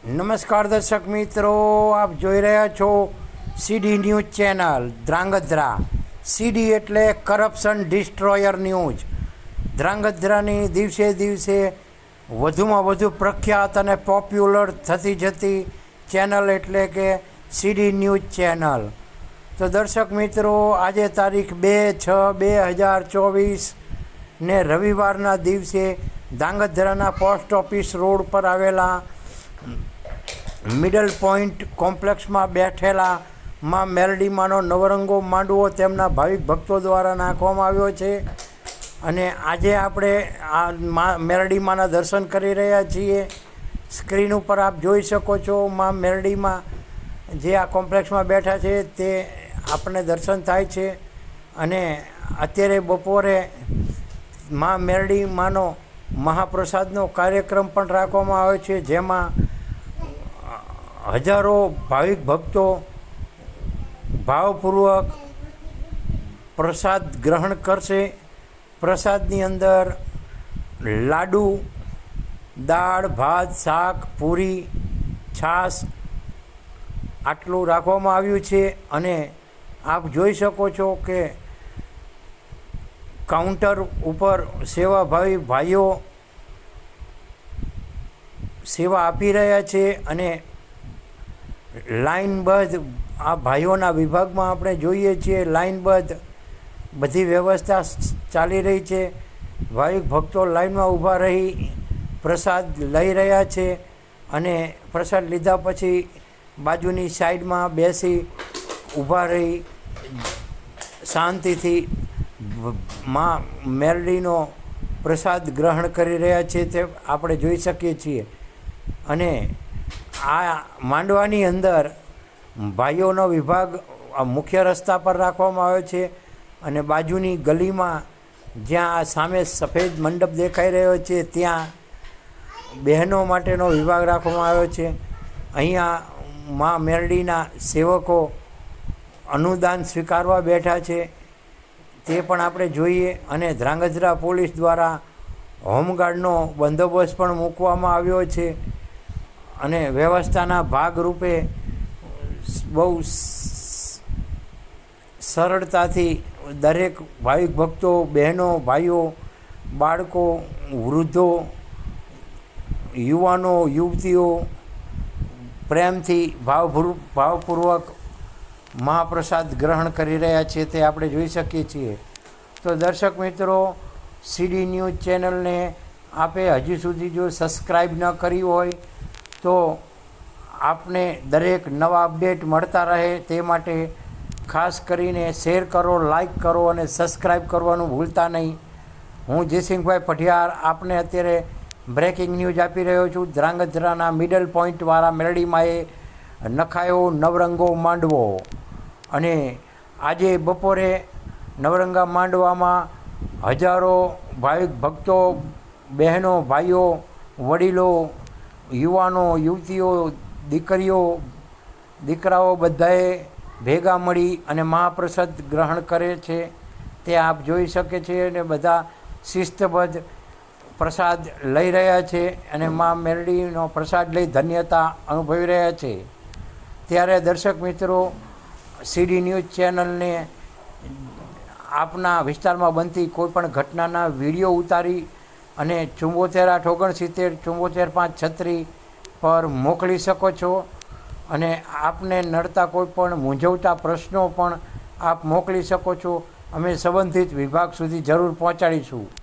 નમસ્કાર દર્શક મિત્રો, આપ જોઈ રહ્યા છો CD news channel, Dhrangadhra. CD એટલે કરપ્શન ડિસ્ટ્રોયર ન્યૂઝ ધ્રાંગધ્રાની દિવસે દિવસે વધુમાં વધુ પ્રખ્યાત અને પોપ્યુલર થતી જતી ચેનલ એટલે કે સીડી ન્યૂઝ ચેનલ. તો દર્શક મિત્રો, આજે તારીખ બે છ બે હજાર ચોવીસ ને રવિવારના દિવસે ધ્રાંગધ્રાના પોસ્ટ ઓફિસ રોડ પર આવેલા મિડલ પોઈન્ટ કોમ્પ્લેક્સમાં બેઠેલા માં મેલડીમાંનો નવરંગો માંડવો તેમના ભાવિક ભક્તો દ્વારા નાખવામાં આવ્યો છે. અને આજે આપણે આ મા મેરડીમાંના દર્શન કરી રહ્યા છીએ. સ્ક્રીન ઉપર આપ જોઈ શકો છો માં મેરડીમાં જે આ કોમ્પ્લેક્સમાં બેઠા છે તે આપણને દર્શન થાય છે. અને અત્યારે બપોરે માં મેરડીમાંનો મહાપ્રસાદનો કાર્યક્રમ પણ રાખવામાં આવ્યો છે, જેમાં હજારો ભાવિક ભક્તો ભાવપૂર્વક પ્રસાદ ગ્રહણ કરશે. પ્રસાદની અંદર લાડુ, દાળ, ભાત, શાક, પૂરી, છાશ આટલું રાખવામાં આવ્યું છે અને આપ જોઈ શકો છો કે કાઉન્ટર ઉપર સેવાભાવી ભાઈઓ સેવા આપી રહ્યા છે અને લાઇનબદ્ધ આ ભાઈઓના વિભાગમાં આપણે જોઈએ છીએ લાઇનબદ્ધ બધી વ્યવસ્થા ચાલી રહી છે. ભાવિક ભક્તો લાઇનમાં ઊભા રહી પ્રસાદ લઈ રહ્યા છે અને પ્રસાદ લીધા પછી બાજુની સાઈડમાં બેસી ઊભા રહી શાંતિથી મા મેરડીનો પ્રસાદ ગ્રહણ કરી રહ્યા છે તે આપણે જોઈ શકીએ છીએ. અને આ માંડવાની અંદર ભાઈઓનો વિભાગ મુખ્ય રસ્તા પર રાખવામાં આવ્યો છે અને બાજુની ગલીમાં જ્યાં આ સામે સફેદ મંડપ દેખાઈ રહ્યો છે, ત્યાં બહેનો માટેનો વિભાગ રાખવામાં આવ્યો છે. અહીંયા મા મેરડીના સેવકો અનુદાન સ્વીકારવા બેઠા છે. તે પણ આપણે જોઈએ અને ધ્રાંગધ્રા પોલીસ દ્વારા હોમગાર્ડનો બંદોબસ્ત પણ મૂકવામાં આવ્યો છે. અને વ્યવસ્થાના ભાગરૂપે બહુ સરળતાથી દરેક ભાવિક ભક્તો, બહેનો, ભાઈઓ, બાળકો, વૃદ્ધો, યુવાનો, યુવતીઓ પ્રેમથી ભાવપૂર્વ ભાવપૂર્વક મહાપ્રસાદ ગ્રહણ કરી રહ્યા છે તે આપણે જોઈ શકીએ છીએ. તો દર્શક મિત્રો, સીડી ન્યૂઝ ચેનલને આપે હજી સુધી જો સબસ્ક્રાઈબ ન કરી હોય તો આપને દરેક નવા અપડેટ મળતા રહે તે માટે ખાસ કરીને શેર કરો, લાઈક કરો અને સબસ્ક્રાઈબ કરવાનું ભૂલતા નહીં. હું જયસિંહભાઈ પઠિયાર આપને અત્યારે બ્રેકિંગ ન્યૂઝ આપી રહ્યો છું. ધ્રાંગધ્રાના મિડલ પોઈન્ટવાળા મેરડીમાં એ નખાયો નવરંગો માંડવો. અને આજે બપોરે નવરંગા માંડવામાં હજારો ભાવિક ભક્તો, બહેનો, ભાઈઓ, વડીલો યુવાનો, યુવતીઓ, દીકરીઓ, દીકરાઓ બધાએ ભેગા મળી અને મહાપ્રસાદ ગ્રહણ કરે છે. તે આપ જોઈ શકે છે અને બધા શિસ્તબદ્ધ પ્રસાદ લઈ રહ્યા છે અને મા મેરડીનો પ્રસાદ લઈ ધન્યતા અનુભવી રહ્યા છે. ત્યારે દર્શક મિત્રો, સીડી ન્યૂઝ ચેનલને આપના વિસ્તારમાં બનતી કોઈપણ ઘટનાના વીડિયો ઉતારી અને ચુંબોતેર આઠ ઓગણસિત્તેર, ચુંબોતેર પાંચ છત્રી પર મોકલી શકો છો. અને આપને નડતા કોઈ પણ મૂંઝવતા પ્રશ્નો પણ આપ મોકલી શકો છો. અમે સંબંધિત વિભાગ સુધી જરૂર પહોંચાડીશું.